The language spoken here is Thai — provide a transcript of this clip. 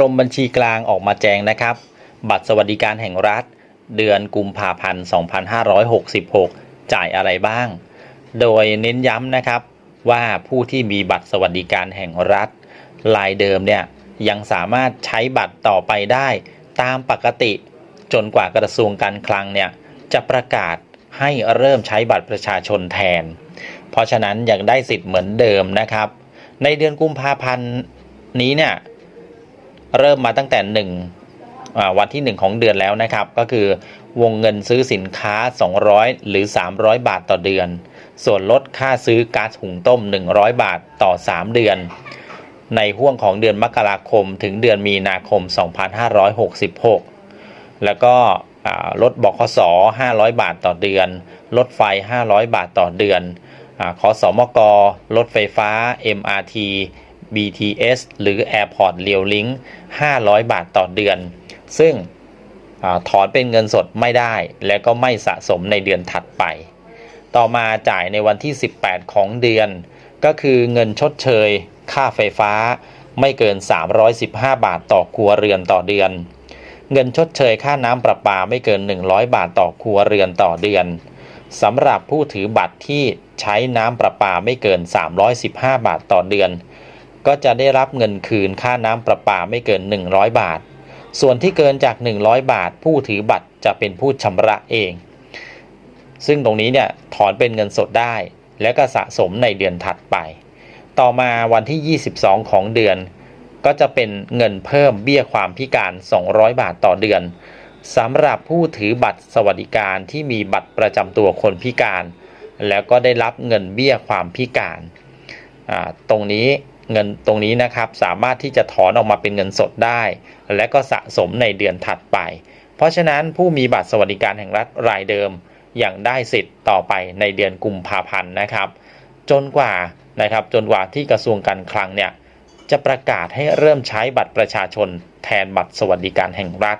กรมบัญชีกลางออกมาแจ้งนะครับ บัตรสวัสดิการแห่งรัฐ เดือนกุมภาพันธ์ 2566 จ่ายอะไรบ้าง โดยเน้นย้ำนะครับว่าผู้ที่มีบัตรสวัสดิการแห่งรัฐรายเดิมเนี่ยยังสามารถใช้บัตรต่อไปได้ตามปกติจนกว่ากระทรวงการคลังเนี่ยจะประกาศให้เริ่มใช้บัตรประชาชนแทน เพราะฉะนั้นยังได้สิทธิ์เหมือนเดิมนะครับ ในเดือนกุมภาพันธ์นี้เนี่ย เริ่มมาตั้งแต่หนึ่งอ่าวันที่ 1 ของเดือนแล้วนะครับ ก็คือวงเงินซื้อสินค้า 200 หรือ 300 บาทต่อเดือน ส่วนลดค่าซื้อก๊าซหุงต้ม 100 บาทต่อ 3 เดือน ในห่วงของเดือนมกราคมถึงเดือนมีนาคม 2566 แล้วก็ลดบขส500 บาทต่อเดือน ลดไฟ 500 บาทต่อเดือนอขอสมกรถไฟฟ้า MRT BTS หรือ Airport r a i l Link 500 บาทต่อเดือน ซึ่งอถอนเป็นเงินสดไม่ได้ และก็ไม่สะสมในเดือนถัดไป ต่อมาจ่ายในวันที่ 18 ของเดือน ก็คือเงินชดเชย ค่าไฟฟ้าไม่เกิน 315 บาทต่อครัวเรือนต่อเดือน เงินชดเชยค่าน้ำประปาไม่เกิน 100 บาทต่อครัวเรือนต่อเดือนสำหรับผู้ถือบัตรที่ใช้น้ำประปาไม่เกิน 315 บาทต่อเดือน ก็จะได้รับเงินคืนค่าน้ำประปาไม่เกิน 100 บาท ส่วนที่เกินจาก 100 บาท ผู้ถือบัตรจะเป็นผู้ชำระเอง ซึ่งตรงนี้เนี่ยถอนเป็นเงินสดได้ และก็สะสมในเดือนถัดไป ต่อมาวันที่ 22 ของเดือน ก็จะเป็นเงินเพิ่มเบี้ยความพิการ 200 บาทต่อเดือนสำหรับผู้ถือบัตรสวัสดิการที่มีบัตรประจำตัวคนพิการ แล้วก็ได้รับเงินเบี้ยความพิการ ตรงนี้ เงินตรงนี้นะครับสามารถที่จะถอนออกมาเป็นเงินสดได้ และก็สะสมในเดือนถัดไป เพราะฉะนั้นผู้มีบัตรสวัสดิการแห่งรัฐรายเดิมยังได้สิทธิ์ต่อไปในเดือนกุมภาพันธ์นะครับ จนกว่านะครับจนกว่าที่กระทรวงการคลังเนี่ยจะประกาศให้เริ่มใช้บัตรประชาชนแทนบัตรสวัสดิการแห่งรัฐ